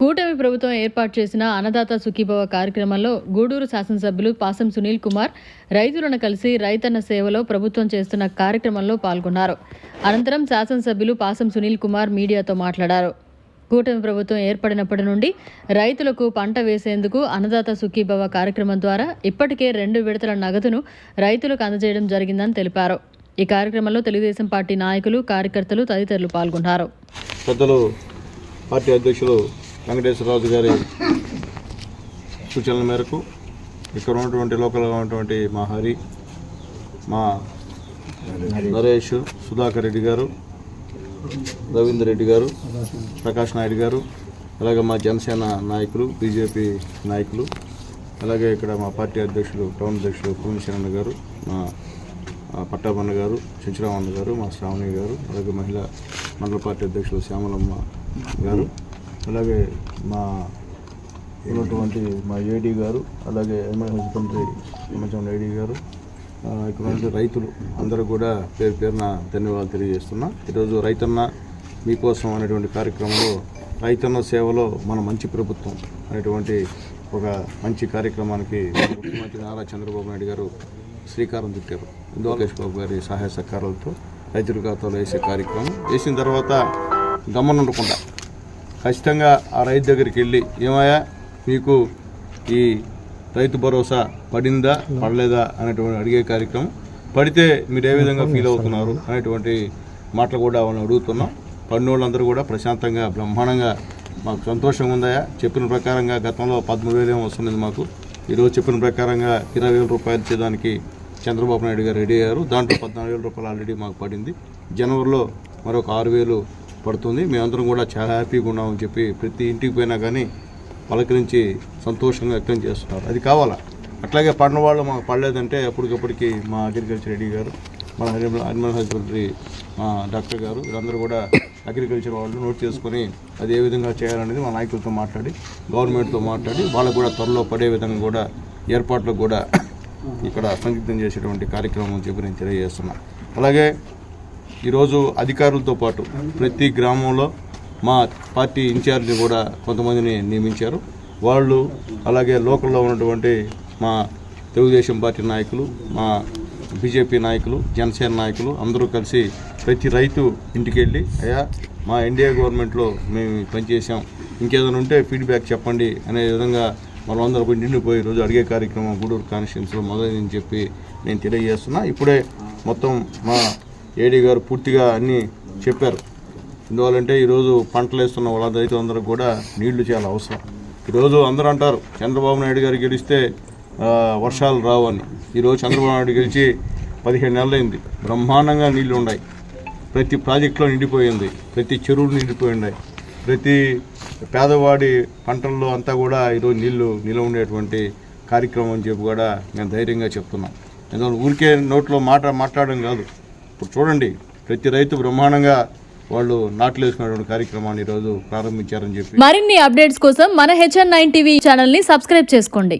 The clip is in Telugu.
కూటమి ప్రభుత్వం ఏర్పాటు చేసిన అన్నదాత సుఖీభవ కార్యక్రమంలో గూడూరు శాసనసభ్యులు పాసం సునీల్ కుమార్ రైతులను కలిసి రైతన్న సేవలో ప్రభుత్వం చేస్తున్న కార్యక్రమంలో పాల్గొన్నారు. అనంతరం శాసనసభ్యులు పాసం సునీల్ కుమార్ మీడియాతో మాట్లాడారు. కూటమి ప్రభుత్వం ఏర్పడినప్పటి నుండి రైతులకు పంట వేసేందుకు అన్నదాత సుఖీభవ కార్యక్రమం ద్వారా ఇప్పటికే రెండు విడతల నగదును రైతులకు అందజేయడం జరిగిందని తెలిపారు. ఈ కార్యక్రమంలో తెలుగుదేశం పార్టీ నాయకులు కార్యకర్తలు తదితరులు పాల్గొన్నారు. పెద్దలు పార్టీ అధ్యక్షులు వెంకటేశ్వరరాజు గారి సూచనల మేరకు ఇక్కడ ఉన్నటువంటి లోకల్గా ఉన్నటువంటి మా హరి మా నరేష్ సుధాకర్ రెడ్డి గారు రవీందర్ రెడ్డి గారు ప్రకాష్ నాయుడు గారు అలాగే మా జనసేన నాయకులు బీజేపీ నాయకులు అలాగే ఇక్కడ మా పార్టీ అధ్యక్షులు టౌన్ అధ్యక్షులు పూర్ణశరణ గారు మా ఆ, పట్టాభన్న గారు చెంచురామన్న గారు మా శ్రావణి గారు అలాగే మహిళా మండల పార్టీ అధ్యక్షులు శ్యామలమ్మ గారు అలాగే మా ఉన్నటువంటి మా ఏడీ గారు అలాగే ఎంఐ హస్బెండరీ సంబంధించిన ఏడీ గారు ఇక్కడ ఉన్న రైతులు అందరూ కూడా పేరు పేరున ధన్యవాదాలు తెలియజేస్తున్నా. ఈరోజు రైతన్న మీకోసం అనేటువంటి కార్యక్రమంలో రైతన్న సేవలో మన మంచి ప్రభుత్వం అనేటువంటి ఒక మంచి కార్యక్రమానికి ముఖ్యమంత్రి నారా చంద్రబాబు నాయుడు గారు శ్రీకారం చుట్టారు. లోకేష్ బాబు గారి సహాయ సహకారాలతో రైతుల ఖాతాలో వేసే కార్యక్రమం. వేసిన తర్వాత గమనుండకుండా ఖచ్చితంగా ఆ రైతు దగ్గరికి వెళ్ళి ఏమయ్యా మీకు ఈ రైతు భరోసా పడిందా పడలేదా? అనేటువంటి అడిగే కార్యక్రమం పడితే మీరు ఏ విధంగా ఫీల్ అవుతున్నారు అనేటువంటి మాటలు కూడా వాళ్ళని అడుగుతున్నాం. పడిన వాళ్ళందరూ కూడా ప్రశాంతంగా బ్రహ్మాండంగా మాకు సంతోషంగా ఉందాయా చెప్పిన ప్రకారంగా గతంలో పదమూడు వేలు వస్తున్నది మాకు. ఈరోజు చెప్పిన ప్రకారంగా ఇరవై వేల రూపాయలు ఇచ్చేదానికి చంద్రబాబు నాయుడు గారు రెడీ అయ్యారు. దాంట్లో పద్నాలుగు వేల రూపాయలు ఆల్రెడీ మాకు పడింది. జనవరిలో మరొక ఆరు వేలు పడుతుంది. మేమందరం కూడా చాలా హ్యాపీగా ఉన్నామని చెప్పి ప్రతి ఇంటికి పోయినా కానీ పలకరించి సంతోషంగా వ్యక్తం చేస్తున్నారు. అది కావాలా? అట్లాగే పడిన వాళ్ళు మాకు పడలేదంటే అప్పటికప్పటికి మా అగ్రికల్చర్ రెడ్డి గారు మన అనిమల్ హస్బెండరీ మా డాక్టర్ గారు వీళ్ళందరూ కూడా అగ్రికల్చర్ వాళ్ళు నోట్ చేసుకొని అది ఏ విధంగా చేయాలనేది మా నాయకులతో మాట్లాడి గవర్నమెంట్తో మాట్లాడి వాళ్ళకు కూడా త్వరలో పడే విధంగా కూడా ఏర్పాట్లకు కూడా ఇక్కడ సందిగ్ధం చేసేటువంటి కార్యక్రమం చెప్పి నేను తెలియజేస్తున్నాను అలాగే ఈరోజు అధికారులతో పాటు ప్రతి గ్రామంలో మా పార్టీ ఇన్ఛార్జ్ని కూడా కొంతమందిని నియమించారు. వాళ్ళు అలాగే లోకల్లో ఉన్నటువంటి మా తెలుగుదేశం పార్టీ నాయకులు మా బీజేపీ నాయకులు జనసేన నాయకులు అందరూ కలిసి ప్రతి రైతు ఇంటికి వెళ్ళి అయ్యా మా ఎన్డీఏ గవర్నమెంట్లో మేము పనిచేసాం పని చేసాం ఇంకేదైనా ఉంటే ఫీడ్బ్యాక్ చెప్పండి అనే విధంగా మనమందరూ పోయి నిండిపోయి రోజు అడిగే కార్యక్రమం గూడూరు కాన్స్టిట్యున్సీలో మొదలైందని చెప్పి నేను తెలియజేస్తున్నా. ఇప్పుడే మొత్తం మా ఏడీ గారు పూర్తిగా అన్నీ చెప్పారు. ఎందువల్లంటే ఈరోజు పంటలు వేస్తున్న వాళ్ళ రైతులందరూ కూడా నీళ్ళు చాలా అవసరం. ఈరోజు అందరూ అంటారు చంద్రబాబు నాయుడు గారు గెలిస్తే వర్షాలు రావు అని. ఈరోజు చంద్రబాబు నాయుడు గెలిచి పదిహేను నెలలైంది. బ్రహ్మాండంగా నీళ్ళు ఉన్నాయి. ప్రతి ప్రాజెక్టులో నిండిపోయింది. ప్రతి చెరువులు నిండిపోయినాయి ప్రతి పేదవాడి పంటల్లో అంతా కూడా ఈరోజు నీళ్ళు నిలవ ఉండేటువంటి కార్యక్రమం అని చెప్పి కూడా మేము ధైర్యంగా చెప్తున్నాం. ఎందుకంటే ఊరికే నోట్లో మాట మాట్లాడడం కాదు. ఇప్పుడు చూడండి ప్రతి రైతు బ్రహ్మాండంగా వాళ్ళు నాట్లు వేసుకునేటువంటి కార్యక్రమాన్ని ఈరోజు ప్రారంభించారని చెప్పి. మరిన్ని అప్డేట్స్ కోసం మన హెచ్ఎన్ నైన్ టీవీ ఛానల్ని సబ్స్క్రైబ్ చేసుకోండి.